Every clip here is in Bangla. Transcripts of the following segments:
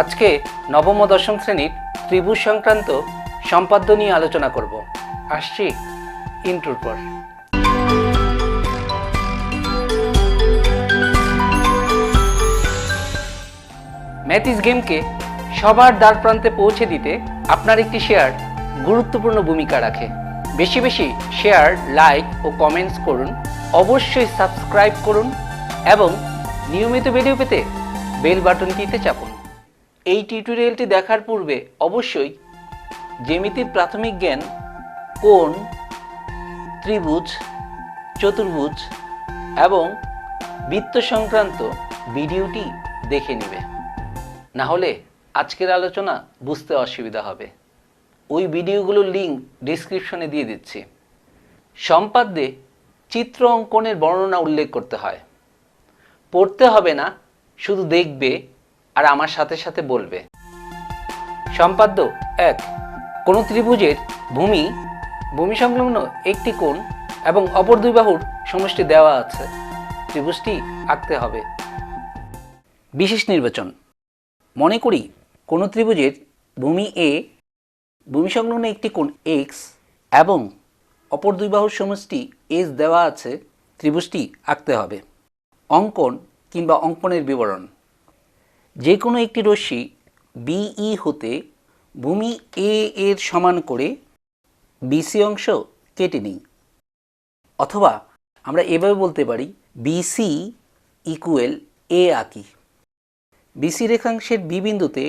আজকে নবম ও দশম শ্রেণির ত্রিভুজ সংক্রান্ত সম্পাদ্য নিয়ে আলোচনা করব। আসছি ইন্টুর পর। ম্যাথিস গেমকে সবার দ্বার প্রান্তে পৌঁছে দিতে আপনার একটি শেয়ার গুরুত্বপূর্ণ ভূমিকা রাখে। বেশি বেশি শেয়ার, লাইক ও কমেন্টস করুন, অবশ্যই সাবস্ক্রাইব করুন এবং নিয়মিত ভিডিও পেতে বেল বাটনটিতে চাপুন। এই টিউটোরিয়ালটি দেখার পূর্বে অবশ্যই জ্যামিতির প্রাথমিক জ্ঞান, কোণ, ত্রিভুজ, চতুর্ভুজ এবং বৃত্ত সংক্রান্ত ভিডিওটি দেখে নেবে। না হলে আজকের আলোচনা বুঝতে অসুবিধা হবে। ওই ভিডিওগুলোর লিঙ্ক ডিসক্রিপশনে দিয়ে দিচ্ছি। সম্পাদ্যে চিত্র অঙ্কনের বর্ণনা উল্লেখ করতে হয়। পড়তে হবে না, শুধু দেখবে আর আমার সাথে সাথে বলবে। সম্পাদ্য, এক, কোন ত্রিভুজের ভূমি ভূমি সংলগ্ন একটি কোণ এবং অপর দুই বাহুর সমষ্টি দেওয়া আছে। ত্রিভুজটি আঁকতে হবে। বিশেষ নির্বাচন। মনে করি কোনো ত্রিভুজের ভূমি এ ভূমি সংলগ্ন একটি কোণ এক্স এবং অপর দুই বাহুর সমষ্টি এস দেওয়া আছে, ত্রিভুজটি আঁকতে হবে। অঙ্কন কিংবা অঙ্কনের বিবরণ। যে কোনো একটি রশ্মি বিই হতে ভূমি এ এর সমান করে বিসি অংশ কেটে নিই। অথবা আমরা এভাবে বলতে পারি বিসি ইকুয়েল এ আঁকি। বিসি রেখাংশের বি বিন্দুতে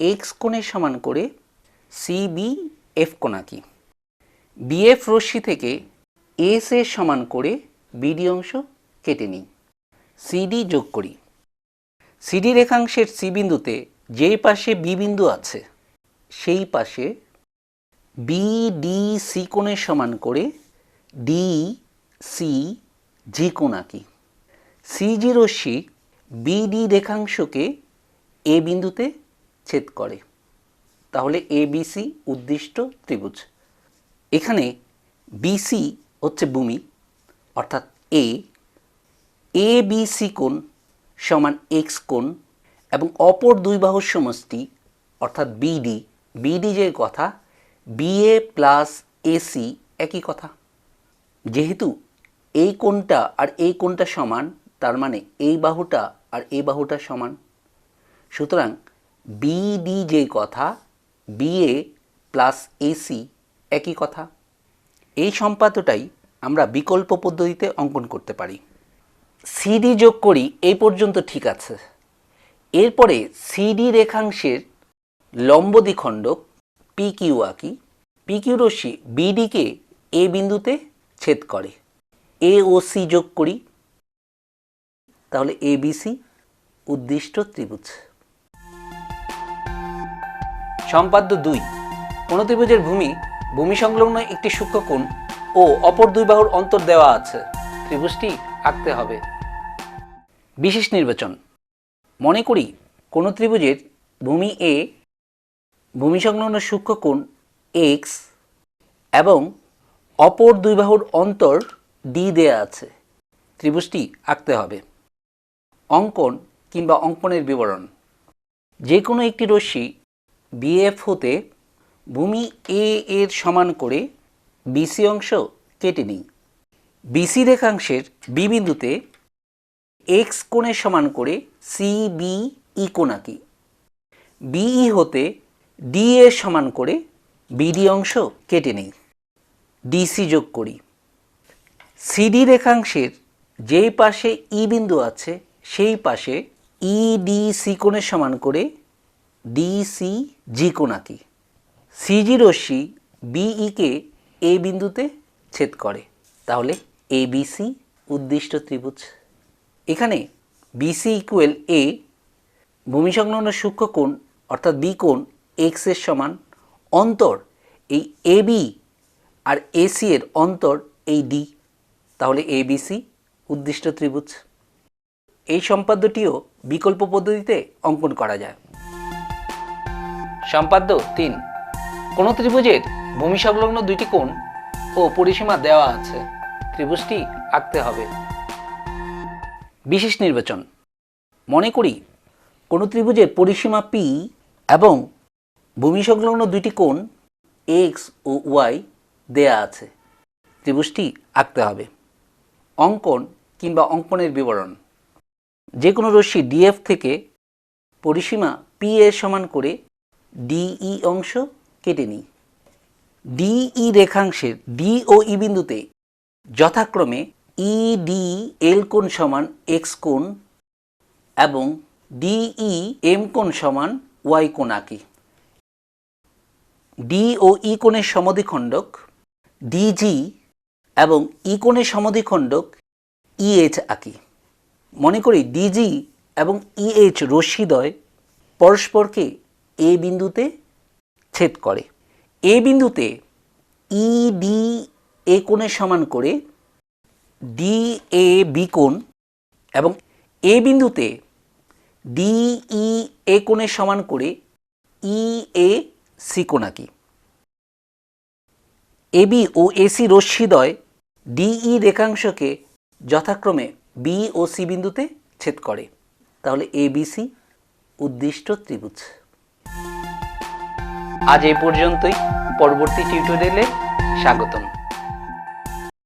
এক্স কোণের সমান করে সিবি এফ কোণ আঁকি। বিএফ রশ্মি থেকে এস এর সমান করে বিডি অংশ কেটে নিই। সিডি যোগ করি। সিডি রেখাংশের সি বিন্দুতে যেই পাশে বি বিন্দু আছে, সেই পাশে বি ডি সি কোণের সমান করে ডি সি জি কোণ আঁকি। সিজি রশ্মি বিডি রেখাংশকে এ বিন্দুতে ছেদ করে। তাহলে এ বিসি উদ্দিষ্ট ত্রিভুজ। এখানে বিসি হচ্ছে ভূমি, অর্থাৎ এ। এ বি সি কোণ সমান এক্স কোণ এবং অপর দুই বাহুর সমষ্টি, অর্থাৎ বিডি বিডি যে কথা বিএ প্লাস এসি একই কথা। যেহেতু এই কোণটা আর এই কোণটা সমান, তার মানে এই বাহুটা আর এই বাহুটা সমান। সুতরাং বিডি যে কথা বিএ প্লাস এসি একই কথা। এই সম্পাদ্যটাই আমরা বিকল্প পদ্ধতিতে অঙ্কন করতে পারি। সিডি যোগ করি, এই পর্যন্ত ঠিক আছে। এরপরে সিডি রেখাংশের লম্ব দ্বিখণ্ডক পি কিউ আঁকি। পি কিউ রশ্মি বিডিকে এ বিন্দুতে ছেদ করে। এ ও সি যোগ করি। তাহলে এ বিসি উদ্দিষ্ট ত্রিভুজ। সম্পাদ্য দুই। কোন ত্রিভুজের ভূমি ভূমি সংলগ্ন একটি সূক্ষ্মকোণ ও অপর দুই বাহুর অন্তর দেওয়া আছে। ত্রিভুজটি আঁকতে হবে। বিশেষ নির্বাচন। মনে করি কোন ত্রিভুজের ভূমি এ ভূমি সংলগ্ন সূক্ষ্মকোণ এক্স এবং অপর দুই বাহুর অন্তর ডি দেয়া আছে। ত্রিভুজটি আঁকতে হবে। অঙ্কন কিংবা অঙ্কনের বিবরণ। যে কোনো একটি রশ্মি বিএফ হতে ভূমি এ এর সমান করে বিসি অংশ কেটে নিই। বিসি রেখাংশের বি বিন্দুতে এক্স কোণের সমান করে সি বি ই কোণ আঁকি বিই হতে ডি এর সমান করে বিডি অংশ কেটে নিই। ডিসি যোগ করি। সিডি রেখাংশের যেই পাশে ই বিন্দু আছে, সেই পাশে ইডি সি কোণের সমান করে ডিসি জি কোণ আঁকি সিজি রশ্মি বিইকে এ বিন্দুতে ছেদ করে। তাহলে এ বিসি উদ্দিষ্ট ত্রিভুজ। এখানে বিসি ইকুয়েল এ ভূমি সংলগ্ন সূক্ষ্মকোণ অর্থাৎ বি কোণ এক্সের সমান, অন্তর এই এ বি আর এসি এর অন্তর এই ডি তাহলে এ বিসি উদ্দিষ্ট ত্রিভুজ। এই সম্পাদ্যটিও বিকল্প পদ্ধতিতে অঙ্কন করা যায়। সম্পাদ্য তিন, কোন ত্রিভুজের ভূমি সংলগ্ন দুইটি কোণ ও পরিসীমা দেওয়া আছে। ত্রিভুজটি আঁকতে হবে। বিশেষ নির্বাচন। মনে করি কোনো ত্রিভুজের পরিসীমা পি এবং ভূমি সংলগ্ন দুইটি কোণ এক্স ও ওয়াই দেয়া আছে। ত্রিভুজটি আঁকতে হবে। অঙ্কন কিংবা অঙ্কনের বিবরণ। যে কোনো রশ্মি ডিএফ থেকে পরিসীমা পি এর সমান করে ডিই অংশ কেটে নিই। ডিই রেখাংশের ডি ও ই বিন্দুতে যথাক্রমে ই ডি এল কোণ সমান এক্স কোণ এবং ডিই এম কোণ সমান ওয়াই কোণ আঁকি ডি ও ই কোণের সমদ্বিখণ্ডক ডিজি এবং ই কোণের সমদ্বিখণ্ডক ইএইচ আঁকি। মনে করি ডিজি এবং ইএইচ রশ্মিদ্বয় পরস্পরকে এ বিন্দুতে ছেদ করে। এ বিন্দুতে ইডি এ কোণের সমান করে ডি এ বি কোণ এবং এ বিন্দুতে ডি ই এ কোণের সমান করে ই এ সি কোণ আঁকি। এবি ও এসি রশ্মিদ্বয় ডিই রেখাংশকে যথাক্রমে বি ও সি বিন্দুতে ছেদ করে। তাহলে এবিসি উদ্দিষ্ট ত্রিভুজ। আজ এই পর্যন্তই। পরবর্তী টিউটোরিয়ালে স্বাগতম।